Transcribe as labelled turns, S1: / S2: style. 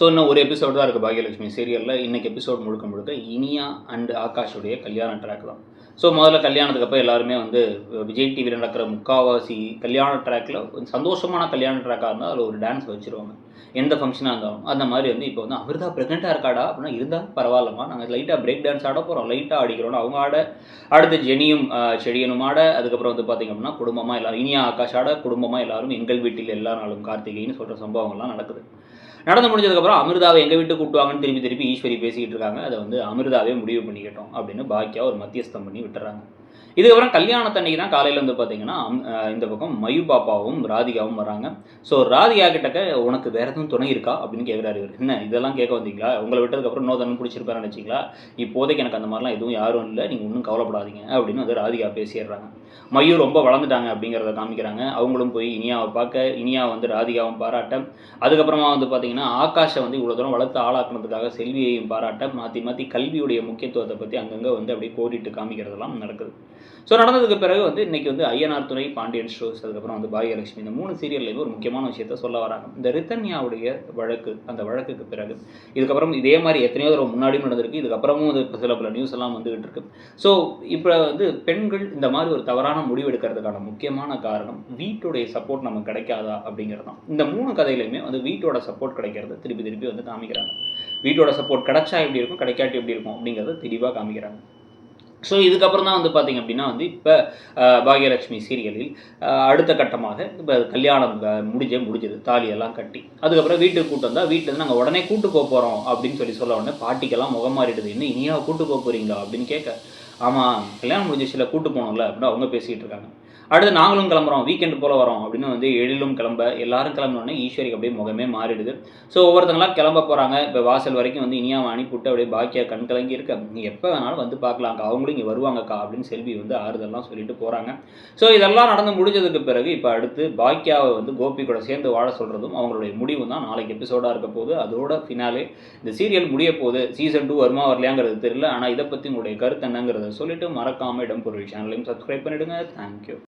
S1: So இன்னும் ஒரு episode தான் இருக்குது பாகியலட்சுமி சீரியலில் இன்னைக்கு எபிசோட் முழுக்க முழுக்க இனியா அண்ட் ஆகாஷுடைய கல்யாண ட்ராக் தான். ஸோ முதல்ல கல்யாணத்துக்கு அப்போ எல்லாருமே வந்து விஜய் டிவியில் நடக்கிற முக்காவாசி கல்யாண ட்ராக்கில் சந்தோஷமான கல்யாண ட்ராக்காக இருந்தால் அதில் ஒரு டான்ஸ் வச்சுருவாங்க. எந்த ஃபங்க்ஷனாக இருந்தாலும். அந்த மாதிரி வந்து இப்போ வந்து அமிர்தா ப்ரெக்னெண்ட்டாக இருக்காடா? அப்படின்னா இருந்தால் பரவாயில்லம்மா. நாங்கள் லைட்டாக பிரேக் டான்ஸ் ஆட போகிறோம் லைட்டாக ஆடிக்கிறோம் அவங்க ஆட. அடுத்து ஜெனியும் செடியனும் ஆட. அதுக்கப்புறம் வந்து பார்த்திங்க அப்படின்னா குடும்பமாக எல்லாரும் இனியா ஆகாஷ் ஆட குடும்பமாக எல்லாரும் எங்கள் வீட்டில் எல்லா நாளும் கார்த்திகைன்னு சொல்கிற சம்பவங்கள்லாம் நடக்குது. நடந்து முடிஞ்சதுக்கப்புறம் அமிர்தாவை எங்கள் வீட்டுக்கு கூட்டுவாங்கன்னு திரும்பி திருப்பி ஈஸ்வரி பேசிக்கிட்டு இருக்காங்க. அதை வந்து அமிர்தாவே முடிவு பண்ணிக்கிட்டோம் அப்படின்னு பாக்கியா ஒரு மத்தியஸ்தம் பண்ணி விட்டுறாங்க. இதுக்கப்புறம் கல்யாணத்தன்னைக்கு தான் காலையில் வந்து பார்த்தீங்கன்னா இந்த பக்கம் மயூ பாப்பாவும் ராதிகாவும் வராங்க ஸோ ராதிகா கிட்டக்க உனக்கு வேற எதுவும் துணை இருக்கா? அப்படின்னு கேட்குறாரு இவர். என்ன இதெல்லாம் கேட்க வந்தீங்களா? உங்களை விட்டதுக்கப்புறம் இன்னொரு தண்ணி பிடிச்சிருப்பாரு நினச்சிங்களா? இப்போதைக்கு எனக்கு அந்த மாதிரிலாம் எதுவும் யாரும் இல்லை. நீங்கள் ஒன்றும் கவலைப்படாதீங்க அப்படின்னு வந்து ராதிகா பேசிடுறாங்க. மயூ ரொம்ப வளர்ந்துட்டாங்க அப்படிங்கிறத காமிக்கிறாங்க. அவங்களும் போய் இனியாவை பார்க்க இனியா வந்து ராதிகாவும் பாராட்ட. அதுக்கப்புறமா வந்து பார்த்தீங்கன்னா ஆகாஷை வந்து இவ்வளோ தூரம் வளர்த்து ஆளாக்குனதுக்காக செல்வியையும் பாராட்ட மாற்றி மாற்றி கல்வியுடைய முக்கியத்துவத்தை பற்றி அங்கங்கே வந்து அப்படியே கோடிட்டு காமிக்கிறதெல்லாம் நடக்குது. ஸோ நடந்ததுக்கு பிறகு வந்து இன்றைக்கி வந்து ஐயனார் துணை பாண்டியன் ஷோஸ் அதுக்கப்புறம் வந்து பாகியலட்சுமி இந்த மூணு சீரியல்லையுமே ஒரு முக்கியமான விஷயத்த சொல்ல வராங்க. இந்த ரித்தன்யாவுடைய வழக்கு அந்த வழக்குக்கு பிறகு இதுக்கப்புறம் இதே மாதிரி எத்தனையோ தடவை முன்னாடியும் நடந்திருக்கு இதுக்கப்புறமும் வந்து சில பல நியூஸ் எல்லாம் வந்துகிட்டு இருக்கு. ஸோ இப்போ வந்து பெண்கள் இந்த மாதிரி ஒரு தவறான முடிவு எடுக்கிறதுக்கான முக்கியமான காரணம் வீட்டுடைய சப்போர்ட் நமக்கு கிடைக்காதா அப்படிங்கிறது தான். இந்த மூணு கதையிலையுமே வந்து வீட்டோட சப்போர்ட் கிடைக்கிறது திருப்பி திருப்பி வந்து காமிக்கிறாங்க. வீட்டோட சப்போர்ட் கிடைச்சா எப்படி இருக்கும் கிடைக்காட்டி எப்படி இருக்கும் அப்படிங்கிறத தெளிவாக காமிக்கிறாங்க. ஸோ இதுக்கப்புறம் தான் வந்து பார்த்திங்க அப்படின்னா வந்து இப்போ பாகியலட்சுமி சீரியலில் அடுத்த கட்டமாக இப்போ கல்யாணம் முடிஞ்சே முடிஞ்சது தாலியெல்லாம் கட்டி. அதுக்கப்புறம் வீட்டுக்கு கூட்டம் தான் வீட்டில் நாங்கள் உடனே கூட்டு போக போகிறோம் அப்படின்னு சொல்லி சொல்ல உடனே பாட்டிக்கெல்லாம் முகம் மாறிடுது. இன்னும் இனியாக கூட்டு போக போகிறீங்களா அப்படின்னு கேட்க ஆமாம் கல்யாணம் முடிஞ்சிச்சில் கூட்டு போகணும்ல அப்படின்னு அவங்க பேசிக்கிட்டு இருக்காங்க. அடுத்து நாங்களும் கிளம்புறோம் வீக்கெண்டு போல் வரோம் அப்படின்னு வந்து எழிலும் கிளம்ப எல்லாரும் கிளம்பினோடனே ஈஸ்வரிக்கு அப்படியே முகமே மாறிடுது. ஸோ ஒவ்வொருத்தங்களாம் கிளம்ப போகிறாங்க இப்போ வாசல் வரைக்கும் வந்து இனியாவை அனுப்பிவிட்டு அப்படியே பாக்கியா கண் கலங்கி இருக்க. நீ எப்போ வேணாலும் வந்து பார்க்கலாம்க்கா அவங்களும் இங்கே வருவாங்கக்கா அப்படின்னு செல்வி வந்து ஆறுதல்லாம் சொல்லிட்டு போகிறாங்க ஸோ இதெல்லாம் நடந்து முடிஞ்சதுக்கு பிறகு இப்போ அடுத்து பாக்கியாவை வந்து கோபி கூட சேர்ந்து வாழ சொல்கிறதும் அவங்களுடைய முடிவு தான். நாளைக்கு எபிசோடாக இருக்க போது அதோட ஃபினாலே இந்த சீரியல் முடிய போகுது. சீசன் டூ வருமா வரலையாங்கிறது தெரியல. ஆனால் இதை பற்றி உங்களுடைய கருத்து என்னங்கிறது சொல்லிவிட்டு மறக்காமல் இடம் பொருள் சேனலையும் சப்ஸ்கிரைப் பண்ணிடுங்க. தேங்க்யூ